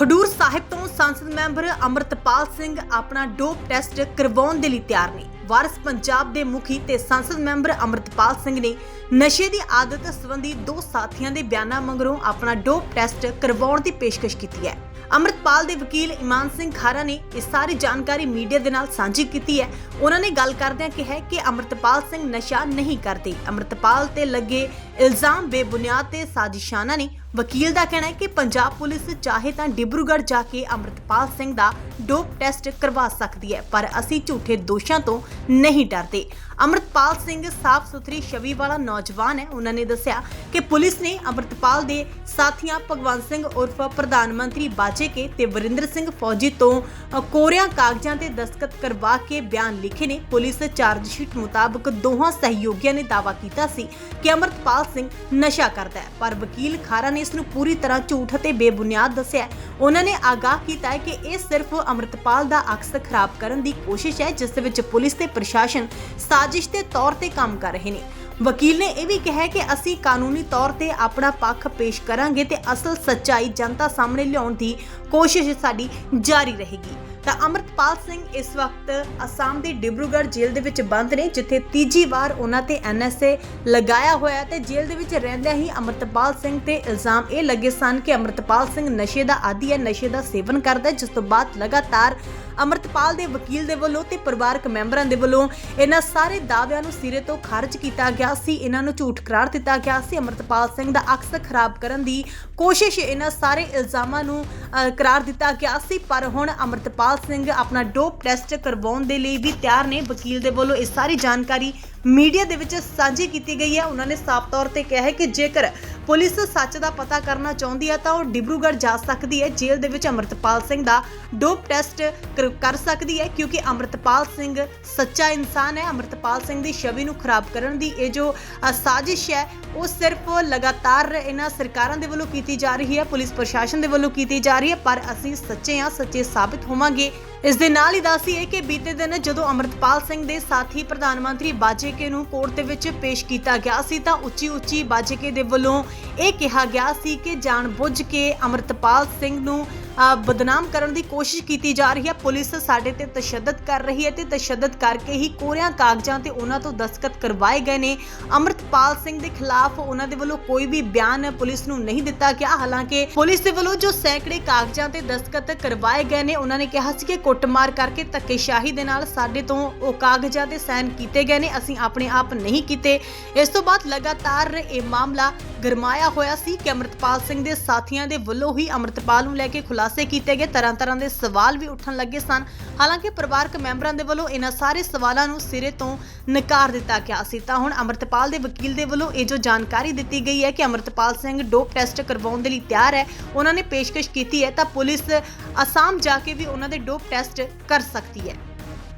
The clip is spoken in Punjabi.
ਖਡੂਰ ਸਾਹਿਬ ਤੋਂ ਸੰਸਦ ਮੈਂਬਰ ਅਮਰਤਪਾਲ ਸਿੰਘ ਆਪਣਾ ਡੋਪ ਟੈਸਟ ਕਰਵਾਉਣ ਦੇ ਲਈ ਤਿਆਰ ਨੇ। ਵਾਰਸ ਪੰਜਾਬ ਦੇ ਮੁਖੀ ਤੇ ਸੰਸਦ ਮੈਂਬਰ ਅਮਰਤਪਾਲ ਸਿੰਘ ਨੇ ਨਸ਼ੇ ਦੀ ਆਦਤ ਸੰਬੰਧੀ ਦੋ ਸਾਥੀਆਂ ਦੇ ਬਿਆਨਾਂ ਮਗਰੋਂ ਆਪਣਾ ਡੋਪ ਟੈਸਟ ਕਰਵਾਉਣ ਦੀ ਪੇਸ਼ਕਸ਼ ਕੀਤੀ ਹੈ। ਅਮਰਤਪਾਲ ਦੇ ਵਕੀਲ ਇਮਾਨ ਸਿੰਘ ਖਾਰਾ ਨੇ ਇਹ ਸਾਰੀ ਜਾਣਕਾਰੀ ਮੀਡੀਆ ਦੇ ਨਾਲ ਸਾਂਝੀ ਕੀਤੀ ਹੈ। ਉਹਨਾਂ ਨੇ ਗੱਲ ਕਰਦਿਆਂ ਕਿਹਾ ਕਿ ਅਮਰਤਪਾਲ ਸਿੰਘ ਨਸ਼ਾ ਨਹੀਂ ਕਰਦੇ। ਅਮਰਤਪਾਲ ਤੇ ਲੱਗੇ ਇਲਜ਼ਾਮ ਬੇਬੁਨਿਆਦ ਤੇ ਸਾਜ਼ਿਸ਼ਾਨਾ ਨੇ ਵਕੀਲ ਦਾ ਕਹਿਣਾ ਹੈ ਕਿ ਪੰਜਾਬ ਪੁਲਿਸ ਚਾਹੇ ਤਾਂ ਡਿਬਰੂਗੜ੍ਹ ਜਾ ਕੇ ਅਮਰਤਪਾਲ ਸਿੰਘ ਦਾ ਡੋਪ ਟੈਸਟ ਕਰਵਾ ਸਕਦੀ ਹੈ, ਪਰ ਅਸੀਂ ਝੂਠੇ ਦੋਸ਼ਾਂ ਤੋਂ ਨਹੀਂ ਡਰਦੇ। ਅਮਰਤਪਾਲ ਸਿੰਘ ਸਾਫ਼ ਸੁਥਰੀ ਛਵੀ ਵਾਲਾ ਨੌਜਵਾਨ ਹੈ। ਉਹਨਾਂ ਨੇ ਦੱਸਿਆ ਕਿ ਪੁਲਿਸ ਨੇ ਅਮਰਤਪਾਲ ਦੇ ਸਾਥੀਆਂ ਭਗਵੰਤ ਸਿੰਘ ਉਰਫ ਪ੍ਰਧਾਨ ਮੰਤਰੀ ਬਾਜੇਕੇ ਤੇ ਵਰਿੰਦਰ ਸਿੰਘ ਫੌਜੀ ਤੋਂ ਕੋਰਿਆਂ ਕਾਗਜ਼ਾਂ ਤੇ ਦਸਤਖਤ ਕਰਵਾ ਕੇ ਬਿਆਨ ਲਿਖੇ ਨੇ। ਪੁਲਿਸ ਚਾਰਜ ਸ਼ੀਟ ਮੁਤਾਬਕ ਦੋਹਾਂ ਸਹਿਯੋਗੀਆਂ ਨੇ ਦਾਅਵਾ ਕੀਤਾ ਸੀ ਕਿ ਅਮਰਤਪਾਲ ਸਿੰਘ ਨਸ਼ਾ ਕਰਦਾ ਹੈ। ਪਰ ਵਕੀਲ ਖਾਰਾ ਨੇ ਇਸ ਨੂੰ ਪੂਰੀ ਤਰ੍ਹਾਂ ਝੂਠ ਅਤੇ ਬੇਬੁਨਿਆਦ ਦੱਸਿਆ ਹੈ। ਉਹਨਾਂ ਨੇ ਆਗਾਹ ਕੀਤਾ ਹੈ ਕਿ ਇਹ ਸਿਰਫ ਅਮਰਤਪਾਲ ਦਾ ਅਕਸ ਖਰਾਬ ਕਰਨ ਦੀ ਕੋਸ਼ਿਸ਼ ਹੈ, ਜਿਸ ਦੇ ਵਿੱਚ ਪੁਲਿਸ ਤੇ ਪ੍ਰਸ਼ਾਸਨ ਸਾਜ਼ਿਸ਼ ਦੇ ਤੌਰ ਤੇ ਕੰਮ ਕਰ ਰਹੇ ਨੇ। ਵਕੀਲ ਨੇ ਇਹ ਵੀ ਕਿਹਾ ਹੈ ਕਿ ਅਸੀਂ ਕਾਨੂੰਨੀ ਤੌਰ ਤੇ ਆਪਣਾ ਪੱਖ ਪੇਸ਼ ਕਰਾਂਗੇ ਤੇ ਅਸਲ ਸੱਚਾਈ ਜਨਤਾ ਸਾਹਮਣੇ ਲਿਆਉਣ ਦੀ ਕੋਸ਼ਿਸ਼ ਸਾਡੀ ਜਾਰੀ ਰਹੇਗੀ। ਤਾਂ ਅਮਰਤਪਾਲ ਸਿੰਘ ਇਸ ਵਕਤ ਅਸਾਮ ਦੇ ਡਿਬਰੂਗੜ੍ਹ ਜੇਲ੍ਹ ਦੇ ਵਿੱਚ ਬੰਦ ਨੇ, ਜਿੱਥੇ ਤੀਜੀ ਵਾਰ ਉਹਨਾਂ ਤੇ ਐਨਐਸਏ ਲਗਾਇਆ ਹੋਇਆ ਤੇ ਜੇਲ੍ਹ ਦੇ ਵਿੱਚ ਰਹਿੰਦਿਆਂ ਹੀ ਅਮਰਤਪਾਲ ਸਿੰਘ ਤੇ ਇਲਜ਼ਾਮ ਇਹ ਲੱਗੇ ਸਨ ਕਿ ਅਮਰਤਪਾਲ ਸਿੰਘ ਨਸ਼ੇ ਦਾ ਆਦੀ ਹੈ, ਨਸ਼ੇ ਦਾ ਸੇਵਨ ਕਰਦਾ ਹੈ, ਜਿਸ ਤੋਂ ਬਾਅਦ ਲਗਾਤਾਰ ਅਮਰਤਪਾਲ ਦੇ ਵਕੀਲ ਦੇ ਵੱਲੋਂ ਤੇ ਪਰਿਵਾਰਕ ਮੈਂਬਰਾਂ ਦੇ ਵੱਲੋਂ ਇਹਨਾਂ ਸਾਰੇ ਦਾਅਵਿਆਂ ਨੂੰ ਸਿਰੇ ਤੋਂ ਖਾਰਜ ਕੀਤਾ ਗਿਆ ਸੀ, ਇਹਨਾਂ ਨੂੰ ਝੂਠ ਕਰਾਰ ਦਿੱਤਾ ਗਿਆ ਸੀ। ਅਮਰਤਪਾਲ ਸਿੰਘ ਦਾ ਅਕਸ ਖਰਾਬ ਕਰਨ ਦੀ ਕੋਸ਼ਿਸ਼ ਇਹਨਾਂ ਸਾਰੇ ਇਲਜ਼ਾਮਾਂ ਨੂੰ ਕਰਾਰ ਦਿੱਤਾ ਗਿਆ ਸੀ, ਪਰ ਹੁਣ ਅਮਰਤਪਾਲ ਸਿੰਘ ਆਪਣਾ ਡੋਪ ਟੈਸਟ ਕਰਵਾਉਣ ਦੇ ਲਈ ਵੀ ਤਿਆਰ ਨੇ। ਵਕੀਲ ਦੇ ਵੱਲੋਂ ਇਹ ਸਾਰੀ ਜਾਣਕਾਰੀ ਮੀਡੀਆ ਦੇ ਵਿੱਚ ਸਾਂਝੀ ਕੀਤੀ ਗਈ ਹੈ। ਉਹਨਾਂ ਨੇ ਸਾਫ਼ ਤੌਰ ਤੇ ਕਿਹਾ ਹੈ ਕਿ ਜੇਕਰ ਪੁਲਿਸ ਸੱਚ ਦਾ ਪਤਾ ਕਰਨਾ ਚਾਹੁੰਦੀ ਹੈ ਤਾਂ ਉਹ ਡਿਬਰੂਗੜ੍ਹ ਜਾ ਸਕਦੀ ਹੈ। ਜੇਲ੍ਹ ਦੇ ਵਿੱਚ ਅਮਰਤਪਾਲ ਸਿੰਘ ਦਾ ਡੋਪ ਟੈਸਟ ਕਰ- ਕਰ ਸਕਦੀ ਹੈ ਕਿਉਂਕਿ ਅਮਰਤਪਾਲ ਸਿੰਘ ਸੱਚਾ ਇਨਸਾਨ ਹੈ। ਅਮਰਤਪਾਲ ਸਿੰਘ ਦੀ ਛਵੀ ਨੂੰ ਖਰਾਬ ਕਰਨ ਦੀ ਇਹ ਜੋ ਸਾਜ਼ਿਸ਼ ਹੈ, ਉਹ ਸਿਰਫ ਲਗਾਤਾਰ ਇਹਨਾਂ ਸਰਕਾਰਾਂ ਦੇ ਵੱਲੋਂ ਕੀਤੀ ਜਾ ਰਹੀ ਹੈ, ਪੁਲਿਸ ਪ੍ਰਸ਼ਾਸਨ ਦੇ ਵੱਲੋਂ ਕੀਤੀ ਜਾ ਰਹੀ ਹੈ। ਪਰ ਅਸੀਂ ਸੱਚੇ ਹਾਂ, ਸੱਚੇ ਸਾਬਿਤ ਹੋਵਾਂਗੇ। ਇਸ ਦੇ ਨਾਲ ਹੀ ਦੱਸੀਏ ਕਿ ਬੀਤੇ ਦਿਨ ਜਦੋਂ ਅਮਰਤਪਾਲ ਸਿੰਘ ਦੇ ਸਾਥੀ ਪ੍ਰਧਾਨ ਮੰਤਰੀ ਬਾਜੇਕੇ ਨੂੰ ਕੋਰਟ ਦੇ ਵਿੱਚ ਪੇਸ਼ ਕੀਤਾ ਗਿਆ ਸੀ ਤਾਂ ਉੱਚੀ ਉੱਚੀ ਬਾਜੇਕੇ ਦੇ ਵੱਲੋਂ ਇਹ ਕਿਹਾ ਗਿਆ ਸੀ ਕਿ ਜਾਣਬੁੱਝ ਕੇ ਅਮਰਤਪਾਲ ਸਿੰਘ ਨੂੰ ਬਦਨਾਮ ਕਰਨ ਦੀ ਕੋਸ਼ਿਸ਼ ਕੀਤੀ ਜਾ ਰਹੀ ਹੈ। ਪੁਲਿਸ ਸਾਡੇ ਤੇ ਤਸ਼ੱਦਦ ਕਰ ਰਹੀ ਹੈ ਤੇ ਤਸ਼ੱਦਦ ਕਰਕੇ ਹੀ ਕੋਰਿਆਂ ਕਾਗਜ਼ਾਂ ਤੇ ਉਹਨਾਂ ਤੋਂ ਦਸਤਖਤ ਕਰਵਾਏ ਗਏ ਨੇ। ਅਮਰਤਪਾਲ ਸਿੰਘ ਦੇ ਖਿਲਾਫ ਉਹਨਾਂ ਦੇ ਵੱਲੋਂ ਕੋਈ ਵੀ ਬਿਆਨ ਪੁਲਿਸ ਨੂੰ ਨਹੀਂ ਦਿੱਤਾ ਗਿਆ। ਹਾਲਾਂਕਿ ਪੁਲਿਸ ਦੇ ਵੱਲੋਂ ਜੋ ਸੈਂਕੜੇ ਕਾਗਜ਼ਾਂ ਤੇ ਦਸਤਖਤ ਕਰਵਾਏ ਗਏ ਨੇ, ਉਹਨਾਂ ਨੇ ਕਿਹਾ ਸੀ ਕਿ ਕੁੱਟਮਾਰ ਕਰਕੇ ਧੱਕੇਸ਼ਾਹੀ ਦੇ ਨਾਲ ਸਾਡੇ ਤੋਂ ਉਹ ਕਾਗਜ਼ਾਂ ਤੇ ਸਾਈਨ ਕੀਤੇ ਗਏ ਨੇ। ਅਸੀਂ ਆਪਣੇ ਆਪ ਨਹੀਂ ਕੀਤੇ। ਇਸ ਤੋਂ ਬਾਅਦ ਲਗਾਤਾਰ ਇਹ ਮਾਮਲਾ ਗਰਮਾਇਆ ਹੋਇਆ ਸੀ ਕਿ ਅਮਰਤਪਾਲ ਸਿੰਘ ਦੇ ਸਾਥੀਆਂ ਦੇ ਵੱਲੋਂ ਹੀ ਅਮਰਤਪਾਲ ਨੂੰ ਲੈ ਕੇ ਖੁਲਾਸੇ ਕੀਤੇ ਗਏ। ਤਰ੍ਹਾਂ ਤਰ੍ਹਾਂ ਦੇ ਸਵਾਲ ਵੀ ਉੱਠਣ ਲੱਗੇ ਸਨ। ਹਾਲਾਂਕਿ ਪਰਿਵਾਰਕ ਮੈਂਬਰਾਂ ਦੇ ਵੱਲੋਂ ਇਹਨਾਂ ਸਾਰੇ ਸਵਾਲਾਂ ਨੂੰ ਸਿਰੇ ਤੋਂ ਨਕਾਰ ਦਿੱਤਾ ਗਿਆ ਸੀ। ਤਾਂ ਹੁਣ ਅਮਰਤਪਾਲ ਦੇ ਵਕੀਲ ਦੇ ਵੱਲੋਂ ਇਹ ਜੋ ਜਾਣਕਾਰੀ ਦਿੱਤੀ ਗਈ ਹੈ ਕਿ ਅਮਰਤਪਾਲ ਸਿੰਘ ਡੋਪ ਟੈਸਟ ਕਰਵਾਉਣ ਦੇ ਲਈ ਤਿਆਰ ਹੈ, ਉਹਨਾਂ ਨੇ ਪੇਸ਼ਕਸ਼ ਕੀਤੀ ਹੈ ਤਾਂ ਪੁਲਿਸ ਅਸਾਮ ਜਾ ਕੇ ਵੀ ਉਹਨਾਂ ਦੇ ਡੋਪ ਟੈਸਟ ਕਰ ਸਕਦੀ ਹੈ।